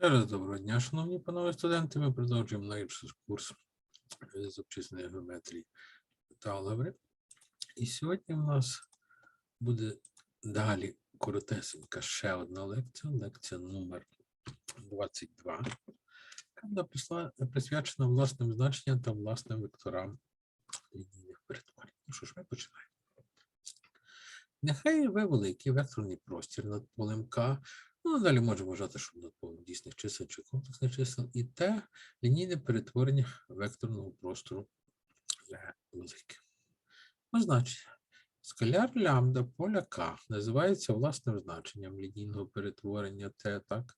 Ще раз доброго дня, шановні панове студенти. Ми продовжуємо наш курс з обчисленої геометрії та алгебри. І сьогодні в нас буде далі коротесенька ще одна лекція, лекція номер 22, яка присвячена власним значенням та власним векторам лінійних перетворень. Ну що ж, ми починаємо. Нехай В великий векторний простір над полем К Ну, далі можемо вважати, що полем дійсних чисел чи комплексних чисел, і те лінійне перетворення векторного простору В велике. Означення. Скаляр лямбда поля К називається власним значенням лінійного перетворення Т, так,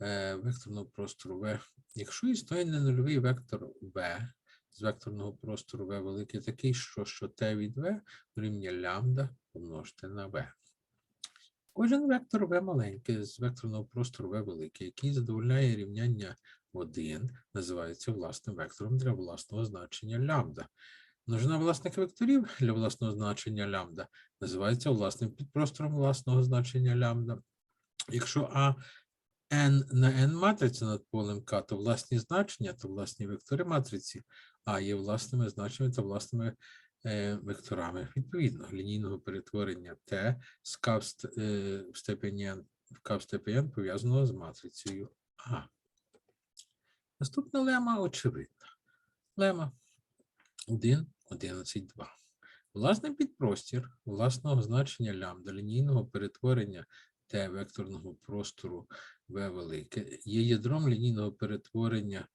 е, векторного простору В. Якщо існує ненульовий вектор В з векторного простору В великий, такий, що, що Т від В дорівнює лямбда помножити на В. Кожен вектор В маленький з векторного простору В великий, який задовольняє рівняння 1, називається власним вектором для власного значення лямбда. Множина власних векторів для власного значення лямбда називається власним підпростором власного значення лямбда. Якщо А n на n матриця над полем К, то власні значення, то власні вектори матриці А є власними значеннями та власними векторами. Відповідно, лінійного перетворення Т з К в ст- е, степені n в К степені n пов'язаного з матрицею А. Наступна лема очевидна. Лема 1, 11, 2. Власний підпростір власного значення лямбда лінійного перетворення Т векторного простору В велике є ядром лінійного перетворення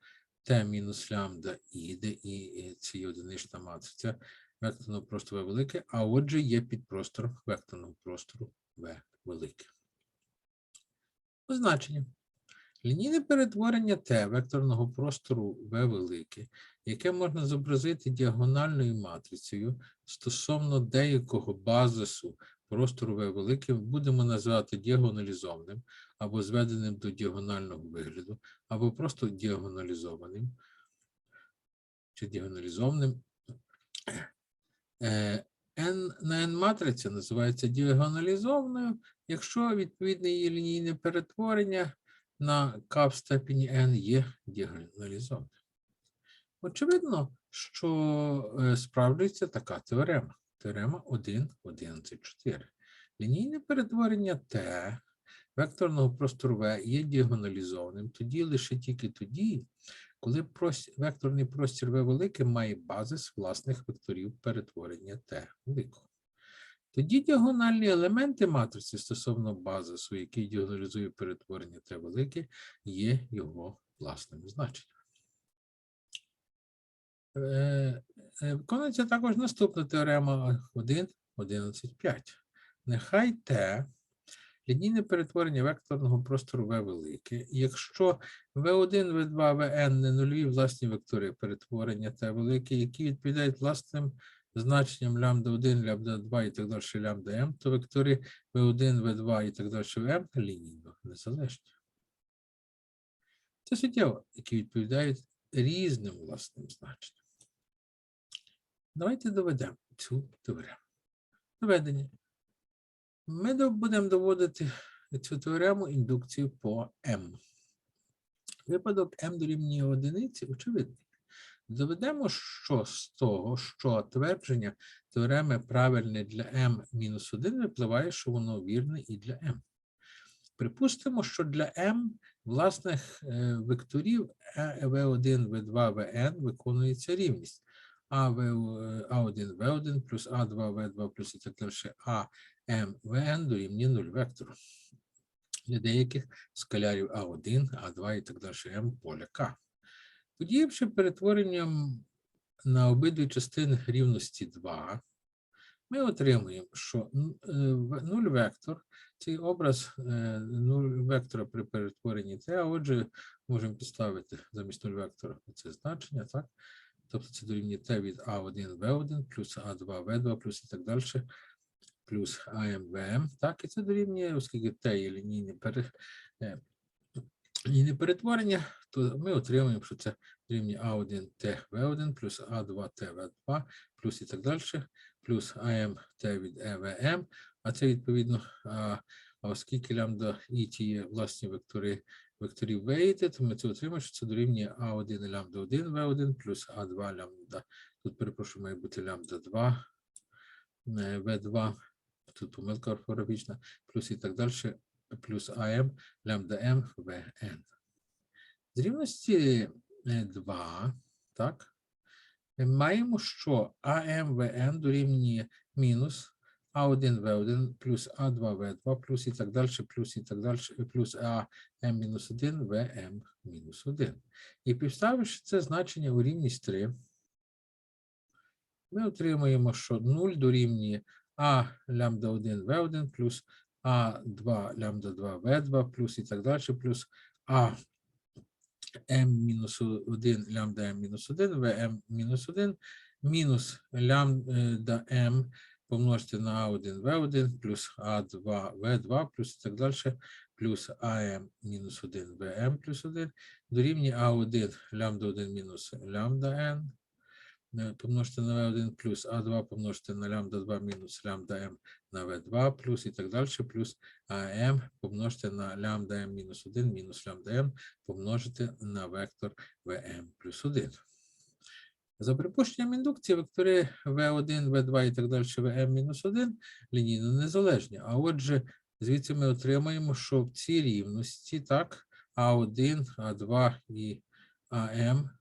Т мінус лямбда і, де і е, це є одинична матриця векторного простору В велике, а отже є підпростором векторного простору В велике. Означення. Лінійне перетворення Т векторного простору В велике, яке можна зобразити діагональною матрицею стосовно деякого базису простору В великим, будемо називати діагоналізованим або зведеним до діагонального вигляду, або просто діагоналізованим чи діагоналізованим. Е, N на N матриця називається діагоналізованою, якщо відповідне її лінійне перетворення на К в степені n є діагоналізованим. Очевидно, що е, справджується така теорема. Теорема 1, 11, 4. Лінійне перетворення Т векторного простору В є діагоналізованим тоді лише тільки тоді, коли векторний простір В великий має базис власних векторів перетворення Т великого. Тоді діагональні елементи матриці стосовно базису, який діагоналізує перетворення Т велике, є його власним значенням. Е, е, Виконується також наступна теорема 1, 11, 5. Нехай Т лінійне перетворення векторного простору В велике, якщо В1, В2, Vn не нульові власні вектори перетворення Т велике, які відповідають власним значенням лямбда 1, лямбда 2 і так далі, лямбда m, то вектори V1, V2 і так далі m лінійно незалежні. Це суттєво, які відповідають різним власним значенням. Давайте доведемо цю теорему. Доведення. Ми будемо доводити цю теорему індукцію по m. Випадок m дорівнює одиниці очевидний. Доведемо, що з того, що твердження теореми правильне для m-1 випливає, що воно вірне і для m. Припустимо, що для m власних е, векторів е, v1, v2, vn виконується рівність. А, v, А1, V1 плюс А2, В2 плюс і так далі, А, М, ВН дорівнює 0 вектору. Для деяких скалярів А1, А2 і так далі, М поля К. Подіявши перетворенням на обидві частини рівності 2, ми отримуємо, що 0 вектор цей образ 0 вектора при перетворенні Т, а отже, можемо підставити замість 0 вектора це значення, так? Тобто це дорівнює Т від А1, В1 плюс А2, В2 плюс і так далі, плюс АМ, ВМ. Так, і це дорівнює, оскільки Т є лінійне пере, е, лінійне перетворення, то ми отримуємо, що це дорівнює А1 Т В1 плюс А2 Т В2 плюс і так далі, плюс АМ Т від ЕВМ, а це відповідно, а, а оскільки лямбда і ті є власні вектори векторів вийти, то ми це отримаємо, що це дорівнює А1 лямбда 1 В1 плюс А2 лямбда. Тут, перепрошую, має бути лямбда 2 е, В2. Тут помилка орфографічна, плюс і так далі, плюс АМ лямбда М ВН. З рівності 2, так, ми маємо, що АМВН дорівнює мінус А1 В1 плюс А2 В2 плюс і так далі, плюс і так далі, плюс АМ мінус 1 ВМ мінус 1. І підставивши це значення у рівність 3, ми отримуємо, що 0 дорівнює А лямбда 1 В1 плюс А2 лямбда 2 В2 плюс і так далі, плюс А m мінус 1 лямбда m мінус 1, vm мінус 1, мінус лямбда m помножити на a1 v1 плюс a2 v2 плюс і так далі, плюс am мінус 1 vm плюс 1 дорівнює a1 лямбда 1 мінус лямбда е, помножити на v1 плюс a2 помножити на лямбда 2 мінус лямбда m на v2 плюс і так далі, плюс am помножити на лямбда m мінус 1 мінус лямбда m помножити на вектор Vm плюс 1. За припущенням індукції, вектори V1, V2 і так далі, Vm мінус 1 лінійно незалежні. А отже, звідси ми отримаємо, що в цій рівності, так, А1, А2 і АМ е,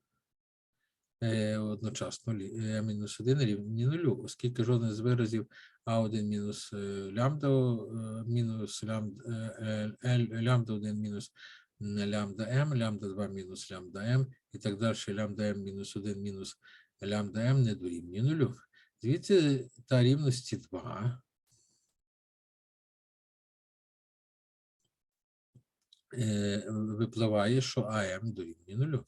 одночасно лі- е, мінус 1 рівні нулю, оскільки жоден з виразів А1 мінус е, лямбда, е, мінус лямбда, е, е, лямбда 1 мінус м, лямбда m, лямбда 2 мінус лямбда m і так далі, лямбда m мінус 1 мінус лямбда m не дорівнює нулю. Звідси та рівності 2 е, випливає, що АМ дорівнює нулю.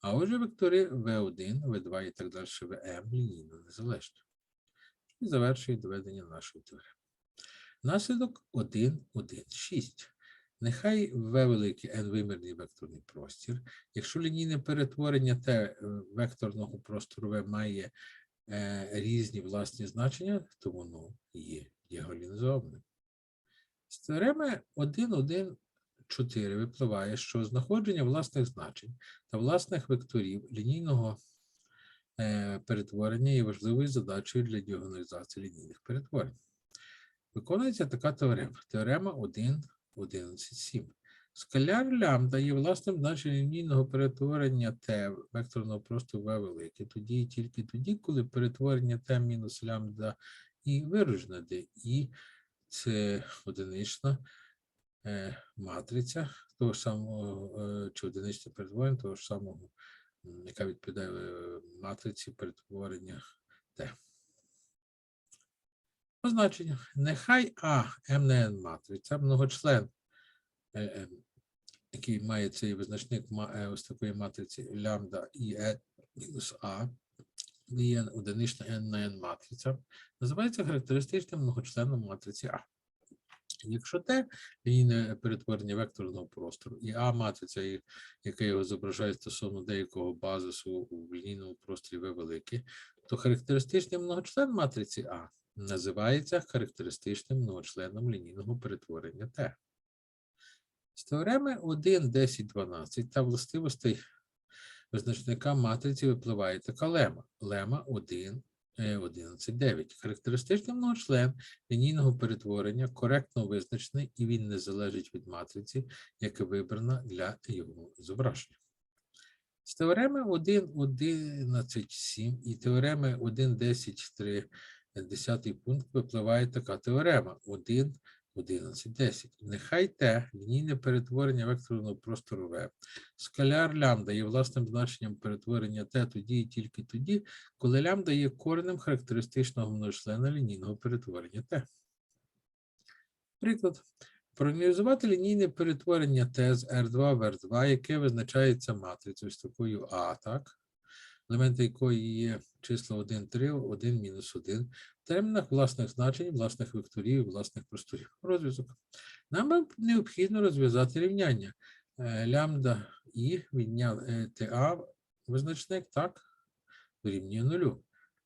А отже, вектори V1, V2 і так далі, VM лінійно незалежні. І завершує доведення нашої теореми. Наслідок 1, 1, 6. Нехай V великий n вимірний векторний простір. Якщо лінійне перетворення Т е, векторного простору V має е, різні власні значення, то воно є діагоналізованим. З теореми 1, 1, 4 випливає, що знаходження власних значень та власних векторів лінійного е, перетворення є важливою задачею для діагоналізації лінійних перетворень. Виконується така теорема. Теорема 1, 11, 7. Скаляр лямбда є власним значенням лінійного перетворення Т векторного простору В велике. Тоді і тільки тоді, коли перетворення Т мінус лямбда і виражене, де І це одинична матриця того ж самого, е, чи одиничне перетворення того ж самого, яка відповідає е, матриці перетворення Т. Позначення. Нехай А МНН матриця, многочлен, е, е, який має цей визначник е, ось такої матриці лямбда і е мінус А, є одинична n на n матриця, називається характеристичним многочленом матриці А. Якщо Т лінійне перетворення векторного простору і А матриця, яка його зображає стосовно деякого базису у лінійному просторі В великий, то характеристичний многочлен матриці А називається характеристичним многочленом лінійного перетворення Т. З теореми 1, 10, 12 та властивостей визначника матриці випливає така лема. Лема 1, е, 11, 9. Характеристичний многочлен лінійного перетворення коректно визначений і він не залежить від матриці, яка вибрана для його зображення. З теореми 1.11.7 і теореми 1, 10, 3, 10 пункт випливає така теорема 1, 11, 10. Нехай Т лінійне перетворення векторного простору В. Скаляр лямбда є власним значенням перетворення Т тоді і тільки тоді, коли лямбда є коренем характеристичного многочлена лінійного перетворення Т. Приклад. Проаналізувати лінійне перетворення Т з R2 в R2, яке визначається матрицею з такою А, так? Елементи якої є числа 1, 3, 1, мінус 1, в термінах власних значень, власних векторів, власних просторів. Розв'язок. Нам необхідно розв'язати рівняння. Е, Лямбда і відняти TA визначник, так, дорівнює нулю.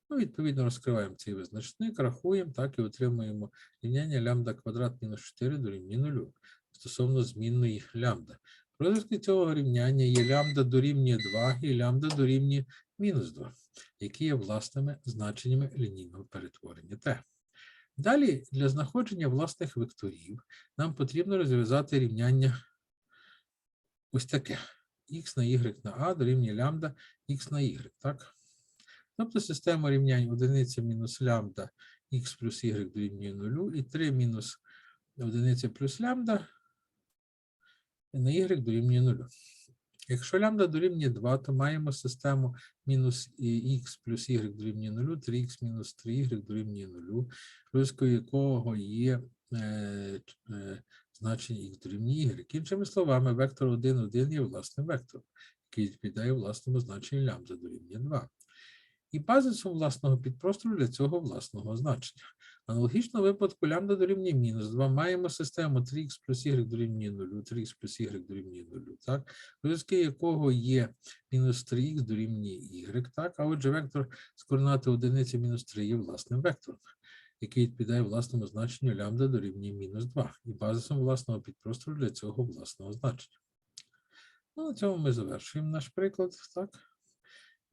Ну, відповідно, розкриваємо цей визначник, рахуємо, так, і отримуємо рівняння лямбда квадрат мінус 4 дорівнює нулю стосовно змінної лямбда. Розв'язки цього рівняння є лямбда дорівнює 2 і лямбда дорівнює мінус 2, які є власними значеннями лінійного перетворення Т. Далі для знаходження власних векторів нам потрібно розв'язати рівняння ось таке. х на y на a дорівнює лямбда х на y, так? Тобто система рівнянь одиниця мінус лямбда х плюс y дорівнює 0 і 3 мінус одиниця плюс лямбда на y дорівнює 0. Якщо лямбда дорівнює 2, то маємо систему мінус х плюс y дорівнює 0, 3х мінус 3y дорівнює 0, близько якого є е, е, значення х дорівнює y. Іншими словами, вектор 1, 1 є власним вектором, який відповідає власному значенню лямбда дорівнює 2. І базисом власного підпростору для цього власного значення. Аналогічно випадку лямбда дорівнює мінус 2 маємо систему 3х плюс y дорівнює 0, 3х плюс y дорівнює 0, так? Розв'язки якого є мінус 3х дорівнює y, так? А отже, вектор з координати одиниці мінус 3 є власним вектором, який відповідає власному значенню лямбда дорівнює мінус 2 і базисом власного підпростору для цього власного значення. Ну, на цьому ми завершуємо наш приклад, так?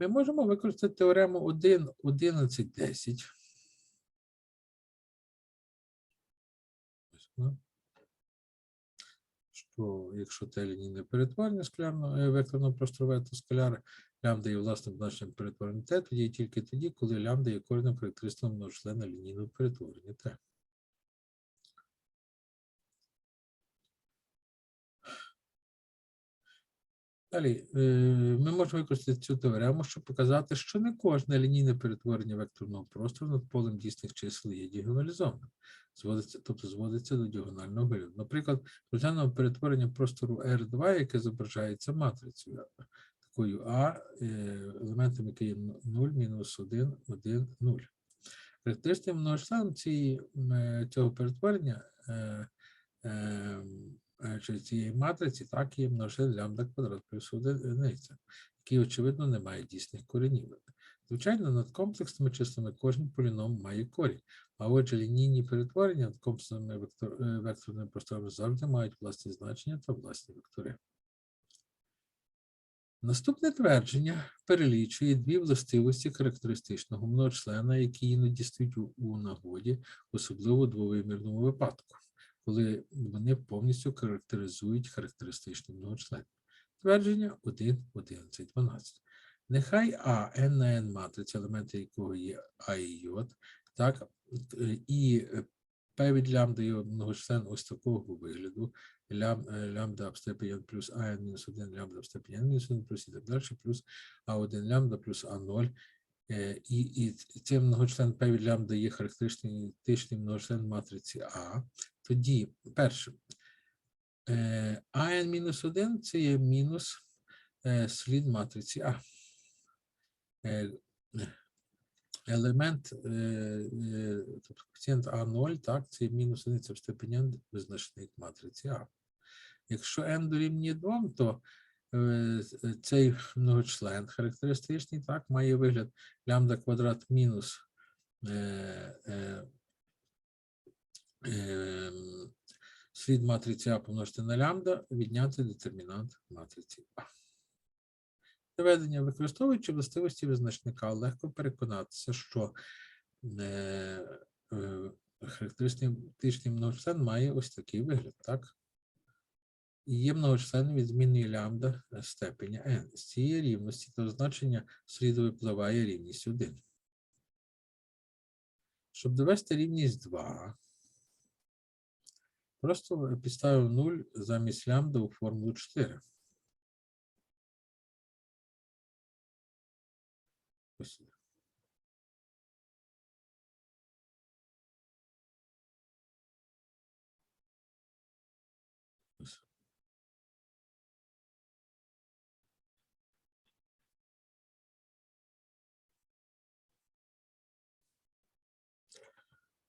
Ми можемо використати теорему 1, 11, 10. Ось вона. Що якщо те лінійне перетворення скляно е, векторного просторове, то скаляр лямбда є власним значенням перетворення Т, тоді і тільки тоді, коли лямбда є коренем характеристиком многочлена лінійного перетворення Т. Далі, е, ми можемо використати цю теорему, щоб показати, що не кожне лінійне перетворення векторного простору над полем дійсних чисел є діагоналізованим. Зводиться, тобто зводиться до діагонального вигляду. Наприклад, розглянемо перетворення простору R2, яке зображається матрицею такою А, е, елементом, який є 0, мінус 1, 1, 0. Характеристиком многочленом е, цього перетворення е, е, е, чи цієї матриці, так є множин лямбда квадрат плюс одиниця, який, очевидно, не має дійсних коренів. Звичайно, над комплексними числами кожен поліном має корінь, а отже, лінійні перетворення над комплексними вектор, е, векторними просторами завжди мають власні значення та власні вектори. Наступне твердження перелічує дві властивості характеристичного многочлена, які іноді стають у нагоді, особливо у двовимірному випадку, коли вони повністю характеризують характеристичний многочлен. Твердження 1, 11, 12. Нехай А, n на n матриця, елементи якого є А і J, так, е, і е, P від лямбда є многочлен ось такого вигляду, лям, е, лямбда об степені n плюс АН мінус 1 лямбда об степені n мінус 1 плюс і так далі, плюс А1 лямбда плюс А0. Е, І, і цей многочлен P від лямбда є характеристичний тичний многочлен матриці А. Тоді, перше, е, АН мінус 1 це є мінус е, слід матриці А. Е, Елемент, тобто коефіцієнт А0, так, це мінус одиниця в степені визначник матриці А. Якщо n дорівнює 2, то цей многочлен характеристичний, так, має вигляд лямбда квадрат мінус слід матриці А помножити на лямбда, відняти детермінант матриці А. Доведення, використовуючи властивості визначника, легко переконатися, що е, е, характеристичний многочлен має ось такий вигляд, так? І є многочлен від змінної лямбда степеня n. З цієї рівності до значення сліду випливає рівність 1. Щоб довести рівність 2, просто підставив 0 замість лямбда у формулу 4. Ось.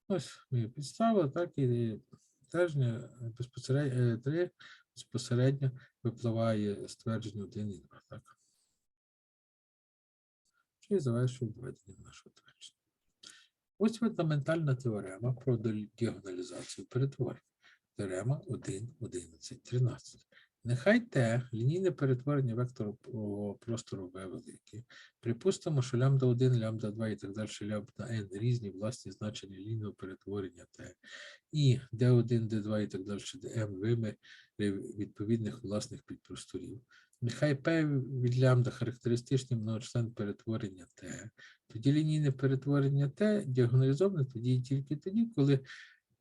Ось. Ми так і тижня безпосередньо 3 безпосередньо випливає ствердження 1 і 2, так. І завершує доведення нашого твердження. Ось фундаментальна теорема про діагоналізацію перетворень. Теорема 1, 11, 13. Нехай Т лінійне перетворення вектору простору В велике. Припустимо, що лямбда 1, лямбда 2 і так далі, лямбда n різні власні значення лінійного перетворення Т. І D1, D2 і так далі, dm виміри відповідних власних підпросторів. Нехай P від лямбда характеристичний многочлен перетворення Т. Тоді лінійне перетворення Т діагоналізоване тоді і тільки тоді, коли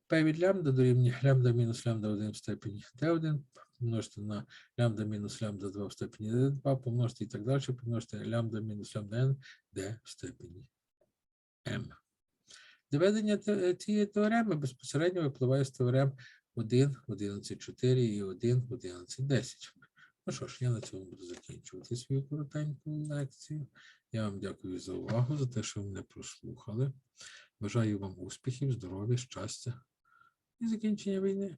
P від лямбда дорівнює лямбда мінус лямбда 1 в степені Т1 помножити на лямбда мінус лямбда 2 в степені d2, помножити і так далі, помножити на лямбда мінус лямбда n d в степені m. Доведення цієї теореми безпосередньо випливає з теорем 1, 11.4 і 1, 11.10. Ну що ж, я на цьому буду закінчувати свою коротеньку лекцію. Я вам дякую за увагу, за те, що ви мене прослухали. Бажаю вам успіхів, здоров'я, щастя і закінчення війни.